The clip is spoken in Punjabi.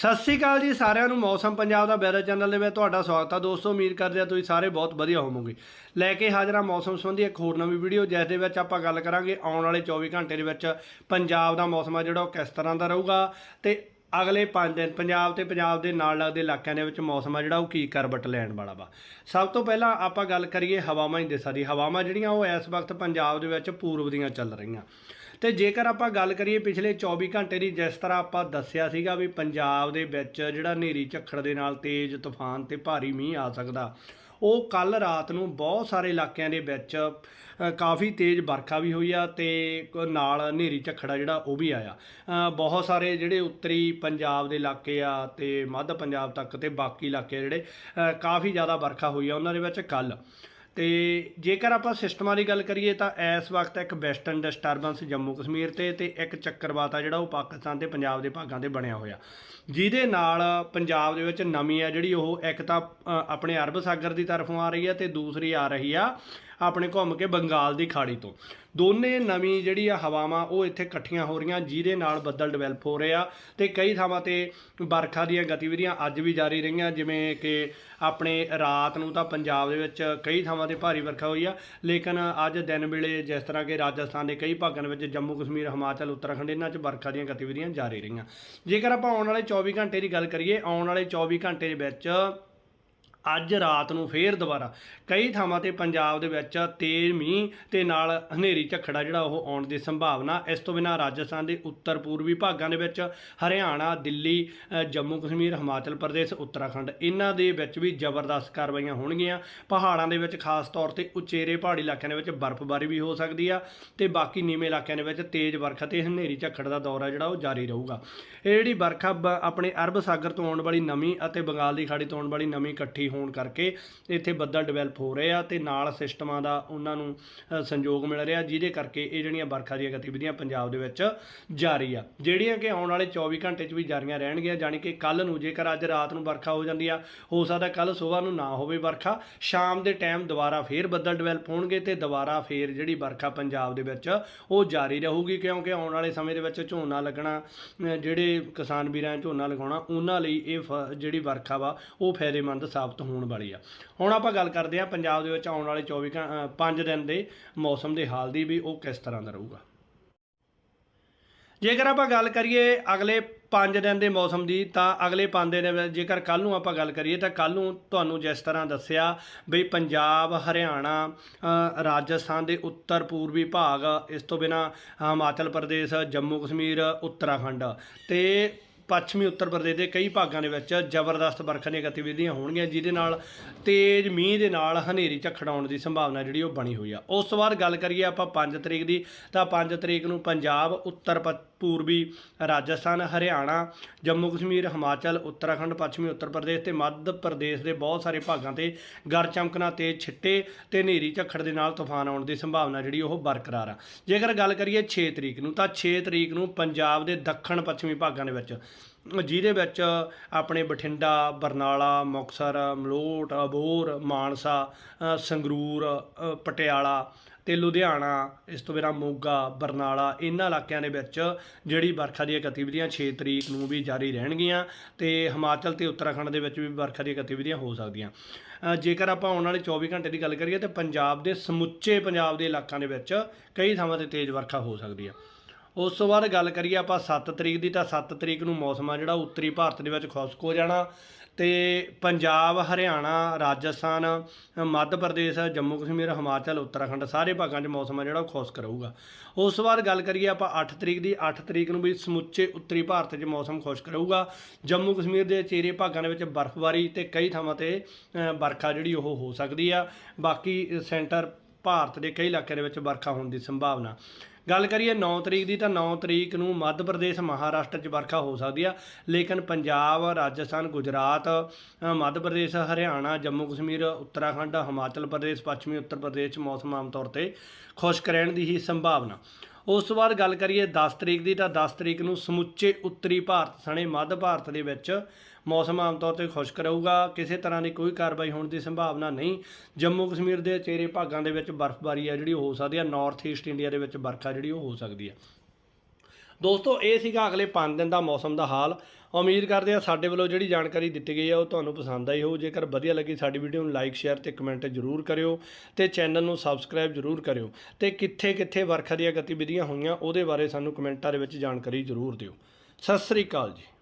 ਸਤਿ ਸ੍ਰੀ ਅਕਾਲ ਜੀ ਸਾਰਿਆਂ ਨੂੰ, ਮੌਸਮ ਪੰਜਾਬ ਦਾ ਵੈਦਰ ਚੈਨਲ ਦੇ ਵਿੱਚ ਤੁਹਾਡਾ ਸਵਾਗਤ ਆ। ਦੋਸਤੋ, ਉਮੀਦ ਕਰਦੇ ਹਾਂ ਤੁਸੀਂ ਸਾਰੇ ਬਹੁਤ ਵਧੀਆ ਹੋਵੋਗੇ। ਲੈ ਕੇ ਹਾਜ਼ਰਾਂ ਮੌਸਮ ਸੰਬੰਧੀ ਇੱਕ ਹੋਰ ਨਵੀਂ ਵੀਡੀਓ ਜਿਸ ਦੇ ਵਿੱਚ ਆਪਾਂ ਗੱਲ ਕਰਾਂਗੇ ਆਉਣ ਵਾਲੇ 24 ਘੰਟੇ ਦੇ ਵਿੱਚ ਪੰਜਾਬ ਦਾ ਮੌਸਮ ਆ ਜਿਹੜਾ, ਉਹ ਕਿਸ ਤਰ੍ਹਾਂ ਦਾ ਰਹੂਗਾ ਤੇ ਅਗਲੇ 5 ਦਿਨ ਪੰਜਾਬ ਤੇ ਪੰਜਾਬ ਦੇ ਨਾਲ ਲੱਗਦੇ ਇਲਾਕਿਆਂ ਦੇ ਵਿੱਚ ਮੌਸਮ ਆ ਜਿਹੜਾ, ਉਹ ਕੀ ਕਰਵਟ ਲੈਣ ਵਾਲਾ ਵਾ। ਸਭ ਤੋਂ ਪਹਿਲਾਂ ਆਪਾਂ ਗੱਲ ਕਰੀਏ ਹਵਾਵਾਂ ਹੀ ਦਿਸ਼ਾ ਦੀ ਹਵਾਵਾਂ ਜਿਹੜੀਆਂ, ਉਹ ਇਸ ਵਕਤ ਪੰਜਾਬ ਦੇ ਵਿੱਚ ਪੂਰਬ ਦੀਆਂ ਚੱਲ ਰਹੀਆਂ। ਤੇ ਜੇਕਰ ਆਪਾਂ ਗੱਲ ਕਰੀਏ ਪਿਛਲੇ 24 ਘੰਟੇ ਦੀ, ਜਿਸ ਤਰ੍ਹਾਂ ਆਪਾਂ ਦੱਸਿਆ ਸੀਗਾ ਵੀ ਪੰਜਾਬ ਦੇ ਵਿੱਚ ਜਿਹੜਾ ਹਨੇਰੀ ਝੱਖੜ ਦੇ ਨਾਲ ਤੇਜ਼ ਤੂਫਾਨ ਤੇ ਭਾਰੀ ਮੀਂਹ ਆ ਸਕਦਾ, ਉਹ ਕੱਲ ਰਾਤ ਨੂੰ ਬਹੁਤ ਸਾਰੇ ਇਲਾਕਿਆਂ ਦੇ ਵਿੱਚ ਕਾਫੀ ਤੇਜ਼ ਵਰਖਾ ਵੀ ਹੋਈ ਆ ਤੇ ਨਾਲ ਹਨੇਰੀ ਝੱਖੜਾ ਜਿਹੜਾ, ਉਹ ਵੀ ਆਇਆ। ਬਹੁਤ ਸਾਰੇ ਜਿਹੜੇ ਉੱਤਰੀ ਪੰਜਾਬ ਦੇ ਇਲਾਕੇ ਆ ਤੇ ਮੱਧ ਪੰਜਾਬ ਤੱਕ ਤੇ ਬਾਕੀ ਇਲਾਕੇ ਜਿਹੜੇ ਕਾਫੀ ਜ਼ਿਆਦਾ ਵਰਖਾ ਹੋਈ ਆ ਉਹਨਾਂ ਦੇ ਵਿੱਚ ਕੱਲ ਤੇ ਜੇਕਰ ਆਪਾਂ ਸਿਸਟਮਾਂ ਦੀ ਗੱਲ ਕਰੀਏ ਤਾਂ ਇਸ ਵਕਤ ਇੱਕ ਵੈਸਟਰਨ ਡਿਸਟਰਬੈਂਸ ਜੰਮੂ ਕਸ਼ਮੀਰ ਤੇ ਤੇ ਇੱਕ ਚੱਕਰਵਾਤ ਆ ਜਿਹੜਾ ਉਹ ਪਾਕਿਸਤਾਨ ਤੇ ਪੰਜਾਬ ਦੇ ਭਾਗਾਂ ਤੇ ਬਣਿਆ ਹੋਇਆ। ਜਿਹਦੇ ਨਾਲ ਪੰਜਾਬ ਦੇ ਵਿੱਚ ਨਮੀ ਆ ਜਿਹੜੀ ਉਹ ਇੱਕ ਤਾਂ ਆਪਣੇ ਅਰਬ ਸਾਗਰ ਦੀ ਤਰਫੋਂ ਆ ਰਹੀ ਆ ਤੇ ਦੂਸਰੀ ਆ ਰਹੀ ਆ ਆਪਣੇ ਘੁੰਮ ਕੇ ਬੰਗਾਲ ਦੀ ਖਾੜੀ ਤੋਂ। ਦੋਨੇ ਨਵੀਂ ਜਿਹੜੀ ਆ ਹਵਾਵਾਂ, ਉਹ ਇੱਥੇ ਇਕੱਠੀਆਂ ਹੋ ਰਹੀਆਂ, ਜਿਹਦੇ ਨਾਲ ਬੱਦਲ ਡਿਵੈਲਪ ਹੋ ਰਹੇ ਆ ਤੇ ਕਈ ਥਾਵਾਂ ਤੇ ਵਰਖਾ ਦੀਆਂ ਗਤੀਵਿਧੀਆਂ ਅੱਜ ਵੀ ਜਾਰੀ ਰਹੀਆਂ, ਜਿਵੇਂ ਕਿ ਆਪਣੇ ਰਾਤ ਨੂੰ ਤਾਂ ਪੰਜਾਬ ਦੇ ਵਿੱਚ ਕਈ ਥਾਵਾਂ ਤੇ ਭਾਰੀ ਵਰਖਾ ਹੋਈ ਆ, ਲੇਕਿਨ ਅੱਜ ਦਿਨ ਵੇਲੇ ਜਿਸ ਤਰ੍ਹਾਂ ਕਿ ਰਾਜਸਥਾਨ ਦੇ ਕਈ ਭਾਗਾਂ ਦੇ ਵਿੱਚ ਜੰਮੂ, ਕਸ਼ਮੀਰ, ਹਿਮਾਚਲ, ਉੱਤਰਾਖੰਡ, ਇਹਨਾਂ 'ਚ ਵਰਖਾ ਦੀਆਂ ਗਤੀਵਿਧੀਆਂ ਜਾਰੀ ਰਹੀਆਂ। ਜੇਕਰ ਆਪਾਂ ਆਉਣ ਵਾਲੇ 24 ਘੰਟੇ ਦੀ ਗੱਲ ਕਰੀਏ, ਆਉਣ ਵਾਲੇ 24 ਘੰਟੇ ਦੇ ਵਿੱਚ ਅੱਜ ਰਾਤ ਨੂੰ ਫੇਰ ਦੁਬਾਰਾ। ਕਈ ਥਾਵਾਂ ਤੇ ਪੰਜਾਬ ਦੇ ਵਿੱਚ ਤੇਜ਼ ਮੀਂਹ ਤੇ ਨਾਲ ਹਨੇਰੀ ਝੱਖੜਾ ਜਿਹੜਾ ਉਹ ਆਉਣ ਦੀ ਸੰਭਾਵਨਾ। ਇਸ ਤੋਂ ਬਿਨਾਂ ਰਾਜਸਥਾਨ ਦੇ ਉੱਤਰ ਪੂਰਬੀ ਭਾਗਾਂ ਦੇ ਵਿੱਚ ਹਰਿਆਣਾ, ਦਿੱਲੀ ਜੰਮੂ ਕਸ਼ਮੀਰ, ਹਿਮਾਚਲ ਪ੍ਰਦੇਸ਼, ਉੱਤਰਾਖੰਡ ਇਹਨਾਂ ਦੇ ਵਿੱਚ ਵੀ ਜ਼ਬਰਦਸਤ ਕਾਰਵਾਈਆਂ ਹੋਣਗੀਆਂ। ਪਹਾੜਾਂ ਦੇ ਵਿੱਚ ਖਾਸ ਤੌਰ ਤੇ ਉਚੇਰੇ ਪਹਾੜੀ ਇਲਾਕਿਆਂ ਦੇ ਵਿੱਚ ਬਰਫ਼ਬਾਰੀ ਵੀ ਹੋ ਸਕਦੀ ਆ ਤੇ ਬਾਕੀ ਨੀਵੇਂ ਇਲਾਕਿਆਂ ਦੇ ਵਿੱਚ ਤੇਜ਼ ਵਰਖਾ ਤੇ ਹਨੇਰੀ ਝੱਖੜ ਦਾ ਦੌਰ ਆ ਜਿਹੜਾ ਉਹ ਜਾਰੀ ਰਹੂਗਾ। ਇਹ ਜਿਹੜੀ ਵਰਖਾ ਬ- ਆਪਣੇ ਅਰਬ ਸਾਗਰ ਤੋਂ ਆਉਣ ਵਾਲੀ ਨਮੀ ਅਤੇ ਬੰਗਾਲ ਦੀ ਖਾੜੀ ਤੋਂ ਆਉਣ ਵਾਲੀ ਨਮੀ ਇਕੱਠੀ ਹੋਣ ਕਰਕੇ ਇੱਥੇ ਬੱਦਲ ਡਿਵੈਲਪ ਹੋ ਰਹੇ ਆ ਤੇ ਨਾਲ ਸਿਸਟਮਾਂ ਦਾ ਉਹਨਾਂ ਨੂੰ ਸੰਯੋਗ ਮਿਲ ਰਿਹਾ, ਜਿਹਦੇ ਕਰਕੇ ਇਹ ਜਿਹੜੀਆਂ ਵਰਖਾ ਦੀਆਂ ਗਤੀਵਿਧੀਆਂ ਪੰਜਾਬ ਦੇ ਵਿੱਚ ਜਾਰੀ ਆ। ਜਿਹੜੀਆਂ ਕਿ ਆਉਣ ਵਾਲੇ 24 ਘੰਟੇ 'ਚ ਵੀ ਜਾਰੀਆਂ ਰਹਿਣਗੀਆਂ, ਜਾਣੀ ਕਿ ਕੱਲ ਨੂੰ ਜੇਕਰ ਅੱਜ ਰਾਤ ਨੂੰ ਵਰਖਾ ਹੋ ਜਾਂਦੀ ਆ, ਹੋ ਸਕਦਾ ਕੱਲ ਸਵੇਰ ਨੂੰ ਨਾ ਹੋਵੇ ਵਰਖਾ, ਸ਼ਾਮ ਦੇ ਟਾਈਮ ਦੁਬਾਰਾ ਫੇਰ ਬੱਦਲ ਡਿਵੈਲਪ ਹੋਣਗੇ ਤੇ ਦੁਬਾਰਾ ਫੇਰ ਜਿਹੜੀ ਵਰਖਾ ਪੰਜਾਬ ਦੇ ਵਿੱਚ ਉਹ ਜਾਰੀ ਰਹੂਗੀ, ਕਿਉਂਕਿ ਆਉਣ ਵਾਲੇ ਸਮੇਂ ਦੇ ਵਿੱਚ ਝੋਨਾ ਲੱਗਣਾ ਜਿਹੜੇ ਕਿਸਾਨ ਵੀਰਾਂ ਨੇ ਝੋਨਾ ਲਗਾਉਣਾ, ਉਹਨਾਂ ਲਈ ਇਹ ਫ- ਜਿਹੜੀ ਵਰਖਾ ਵਾ, ਉਹ ਫਾਇਦੇਮੰਦ ਸਾਬਤ ਹੋਣ ਵਾਲੀ ਆ। ਹੁਣ ਆਪਾਂ ਗੱਲ ਕਰਦੇ ਆ ਪੰਜਾਬ ਦੇ ਵਿੱਚ ਆਉਣ ਵਾਲੇ 24 5 ਦਿਨ ਦੇ ਮੌਸਮ ਦੇ ਹਾਲ ਦੀ ਵੀ ਉਹ ਕਿਸ ਤਰ੍ਹਾਂ ਦਾ ਰਹੂਗਾ। ਜੇਕਰ ਆਪਾਂ ਗੱਲ ਕਰੀਏ ਅਗਲੇ 5 ਦਿਨ ਦੇ ਮੌਸਮ ਦੀ, ਤਾਂ ਅਗਲੇ 5 ਦਿਨ ਜੇਕਰ ਕੱਲ ਨੂੰ ਆਪਾਂ ਗੱਲ ਕਰੀਏ, ਤਾਂ ਕੱਲ ਨੂੰ ਤੁਹਾਨੂੰ ਜਿਸ ਤਰ੍ਹਾਂ ਦੱਸਿਆ ਵੀ ਪੰਜਾਬ, ਹਰਿਆਣਾ ਰਾਜਸਥਾਨ ਦੇ ਉੱਤਰ ਪੂਰਬੀ ਭਾਗ, ਇਸ ਤੋਂ ਬਿਨਾ ਹਿਮਾਚਲ ਪ੍ਰਦੇਸ਼, ਜੰਮੂ ਕਸ਼ਮੀਰ, ਉੱਤਰਾਖੰਡ ਤੇ ਪੱਛਮੀ ਉੱਤਰ ਪ੍ਰਦੇਸ਼ ਦੇ ਕਈ ਭਾਗਾਂ ਦੇ ਵਿੱਚ ਜ਼ਬਰਦਸਤ ਵਰਖਾ ਦੀਆਂ ਗਤੀਵਿਧੀਆਂ ਹੋਣਗੀਆਂ, ਜਿਹਦੇ ਨਾਲ ਤੇਜ਼ ਮੀਂਹ ਦੇ ਨਾਲ ਹਨੇਰੀ ਝੱਖੜ ਆਉਣ ਦੀ ਸੰਭਾਵਨਾ ਜਿਹੜੀ ਉਹ ਬਣੀ ਹੋਈ ਆ। ਉਸ ਤੋਂ ਬਾਅਦ ਗੱਲ ਕਰੀਏ ਆਪਾਂ 5 ਤਰੀਕ ਦੀ, ਤਾਂ 5 ਤਰੀਕ ਨੂੰ ਪੰਜਾਬ, ਉੱਤਰ ਪ- ਪੂਰਬੀ ਰਾਜਸਥਾਨ, ਹਰਿਆਣਾ, ਜੰਮੂ ਕਸ਼ਮੀਰ, ਹਿਮਾਚਲ, ਉੱਤਰਾਖੰਡ, ਪੱਛਮੀ ਉੱਤਰ ਪ੍ਰਦੇਸ਼ ਤੇ ਮੱਧ ਪ੍ਰਦੇਸ਼ ਦੇ ਬਹੁਤ ਸਾਰੇ ਭਾਗਾਂ ਤੇ ਗਰ ਚਮਕਣਾ ਤੇ ਛਿੱਟੇ ਤੇ ਹਨੇਰੀ ਝੱਖੜ ਦੇ ਨਾਲ ਤੂਫਾਨ ਆਉਣ ਦੀ ਸੰਭਾਵਨਾ ਜਿਹੜੀ ਉਹ ਬਰਕਰਾਰ ਆ। ਜੇਕਰ ਗੱਲ ਕਰੀਏ 6 ਤਰੀਕ ਨੂੰ, ਤਾਂ 6 ਤਰੀਕ ਨੂੰ ਪੰਜਾਬ ਦੇ ਦੱਖਣ ਪੱਛਮੀ ਭਾਗਾਂ ਦੇ ਵਿੱਚ ਜਿਹਦੇ ਵਿੱਚ ਆਪਣੇ ਬਠਿੰਡਾ, ਬਰਨਾਲਾ, ਮੁਕਤਸਰ, ਮਲੋਟ ਅਬੋਰ ਮਾਨਸਾ ਸੰਗਰੂਰ ਪਟਿਆਲਾ ਤੇ ਲੁਧਿਆਣਾ, ਇਸ ਤੋਂ ਬਿਨਾਂ ਮੋਗਾ, ਬਰਨਾਲਾ ਇਹਨਾਂ ਇਲਾਕਿਆਂ ਦੇ ਵਿੱਚ ਜਿਹੜੀ ਵਰਖਾ ਦੀਆਂ ਗਤੀਵਿਧੀਆਂ 6 ਤਰੀਕ ਨੂੰ ਵੀ ਜਾਰੀ ਰਹਿਣਗੀਆਂ ਤੇ ਹਿਮਾਚਲ ਤੇ ਉੱਤਰਾਖੰਡ ਦੇ ਵਿੱਚ ਵੀ ਵਰਖਾ ਦੀਆਂ ਗਤੀਵਿਧੀਆਂ ਹੋ ਸਕਦੀਆਂ। ਜੇਕਰ ਆਪਾਂ ਆਉਣ ਵਾਲੇ 24 ਘੰਟੇ ਦੀ ਗੱਲ ਕਰੀਏ ਤਾਂ ਪੰਜਾਬ ਦੇ ਸਮੁੱਚੇ ਪੰਜਾਬ ਦੇ ਇਲਾਕਿਆਂ ਦੇ ਵਿੱਚ ਕਈ ਥਾਵਾਂ ਤੇ ਤੇਜ਼ ਵਰਖਾ ਹੋ ਸਕਦੀ ਹੈ। ਉਸ ਤੋਂ ਬਾਅਦ ਗੱਲ ਕਰੀਏ ਆਪਾਂ 7 ਤਰੀਕ ਦੀ ਤਾਂ 7 ਤਰੀਕ ਨੂੰ ਮੌਸਮ ਆ ਜਿਹੜਾ ਉੱਤਰੀ ਭਾਰਤ ਦੇ ਵਿੱਚ ਖੁਸ਼ਕ ਹੋ ਜਾਣਾ। ਤੇ ਪੰਜਾਬ ਹਰਿਆਣਾ ਰਾਜਸਥਾਨ ਮੱਧ ਪ੍ਰਦੇਸ਼ ਜੰਮੂ ਕਸ਼ਮੀਰ ਹਿਮਾਚਲ ਉੱਤਰਾਖੰਡ ਸਾਰੇ ਭਾਗਾਂ 'ਚ ਮੌਸਮ ਆ ਜਿਹੜਾ ਉਹ ਖੁਸ਼ਕ ਰਹੂਗਾ। ਉਸ ਤੋਂ ਬਾਅਦ ਗੱਲ ਕਰੀਏ ਆਪਾਂ 8 ਤਰੀਕ ਦੀ 8 ਤਰੀਕ ਨੂੰ ਵੀ ਸਮੁੱਚੇ ਉੱਤਰੀ ਭਾਰਤ 'ਚ ਮੌਸਮ ਖੁਸ਼ਕ ਰਹੂਗਾ। ਜੰਮੂ ਕਸ਼ਮੀਰ ਦੇ ਚੇਰੇ ਭਾਗਾਂ ਦੇ ਵਿੱਚ ਬਰਫ਼ਬਾਰੀ ਤੇ ਕਈ ਥਾਵਾਂ ਤੇ ਅ, ਵਰਖਾ ਜਿਹੜੀ ਉਹ ਹੋ ਸਕਦੀ ਆ। ਬਾਕੀ ਸੈਂਟਰ ਭਾਰਤ ਦੇ ਕਈ ਇਲਾਕਿਆਂ ਦੇ ਵਿੱਚ ਵਰਖਾ ਹੋਣ ਦੀ ਸੰਭਾਵਨਾ। ਗੱਲ ਕਰੀਏ 9 ਤਰੀਕ ਦੀ ਤਾਂ 9 ਤਰੀਕ ਨੂੰ ਮੱਧ ਪ੍ਰਦੇਸ਼, ਮਹਾਰਾਸ਼ਟਰ 'ਚ ਵਰਖਾ ਹੋ ਸਕਦੀ ਆ। ਲੇਕਿਨ ਪੰਜਾਬ, ਰਾਜਸਥਾਨ, ਗੁਜਰਾਤ ਮੱਧ ਪ੍ਰਦੇਸ਼, ਹਰਿਆਣਾ, ਜੰਮੂ ਕਸ਼ਮੀਰ, ਉੱਤਰਾਖੰਡ, ਹਿਮਾਚਲ ਪ੍ਰਦੇਸ਼, ਪੱਛਮੀ ਉੱਤਰ ਪ੍ਰਦੇਸ਼ 'ਚ ਮੌਸਮ ਆਮ ਤੌਰ ਤੇ ਖੁਸ਼ਕ ਰਹਿਣ ਦੀ ਹੀ ਸੰਭਾਵਨਾ। ਉਸ ਤੋਂ ਬਾਅਦ ਗੱਲ ਕਰੀਏ 10 ਤਰੀਕ ਦੀ ਤਾਂ 10 ਤਰੀਕ ਨੂੰ ਸਮੁੱਚੇ ਉੱਤਰੀ ਭਾਰਤ ਸਣੇ ਮੱਧ ਭਾਰਤ ਦੇ ਵਿੱਚ ਮੌਸਮ ਆਮ ਤੌਰ ਤੇ ਖੁਸ਼ਕ ਰਹੂਗਾ, ਕਿਸੇ ਤਰ੍ਹਾਂ ਦੀ ਕੋਈ ਕਾਰਵਾਈ ਹੋਣ ਦੀ ਸੰਭਾਵਨਾ ਨਹੀਂ। ਜੰਮੂ ਕਸ਼ਮੀਰ ਦੇ ਚੇਰੇ ਭਾਗਾਂ ਦੇ ਵਿੱਚ ਬਰਫ਼ਬਾਰੀ ਆ ਜਿਹੜੀ, ਉਹ ਹੋ ਸਕਦੀ ਆ। ਨਾਰਥ ਈਸਟ ਇੰਡੀਆ ਦੇ ਵਿੱਚ ਵਰਖਾ ਜਿਹੜੀ, ਉਹ ਹੋ ਸਕਦੀ ਆ। ਦੋਸਤੋ, ਇਹ ਸੀਗਾ ਅਗਲੇ 5 ਦਿਨ ਦਾ ਮੌਸਮ ਦਾ ਹਾਲ। ਉਮੀਦ ਕਰਦੇ ਆ ਸਾਡੇ ਵੱਲੋਂ ਜਿਹੜੀ ਜਾਣਕਾਰੀ ਦਿੱਤੀ ਗਈ ਹੈ ਉਹ ਤੁਹਾਨੂੰ ਪਸੰਦ ਆਈ ਹੋਊ। ਜੇਕਰ ਵਧੀਆ ਲੱਗੀ ਸਾਡੀ ਵੀਡੀਓ ਨੂੰ ਲਾਈਕ, ਸ਼ੇਅਰ ਤੇ ਕਮੈਂਟ ਜ਼ਰੂਰ ਕਰਿਓ ਤੇ ਚੈਨਲ ਨੂੰ ਸਬਸਕ੍ਰਾਈਬ ਜ਼ਰੂਰ ਕਰਿਓ ਤੇ ਕਿੱਥੇ ਕਿੱਥੇ ਵਰਖਾ ਦੀਆਂ ਗਤੀਵਿਧੀਆਂ ਹੋਈਆਂ, ਉਹਦੇ ਬਾਰੇ ਸਾਨੂੰ ਕਮੈਂਟਾਂ ਦੇ ਵਿੱਚ ਜਾਣਕਾਰੀ ਜ਼ਰੂਰ ਦਿਓ। ਸਤਿ ਸ੍ਰੀ ਅਕਾਲ ਜੀ।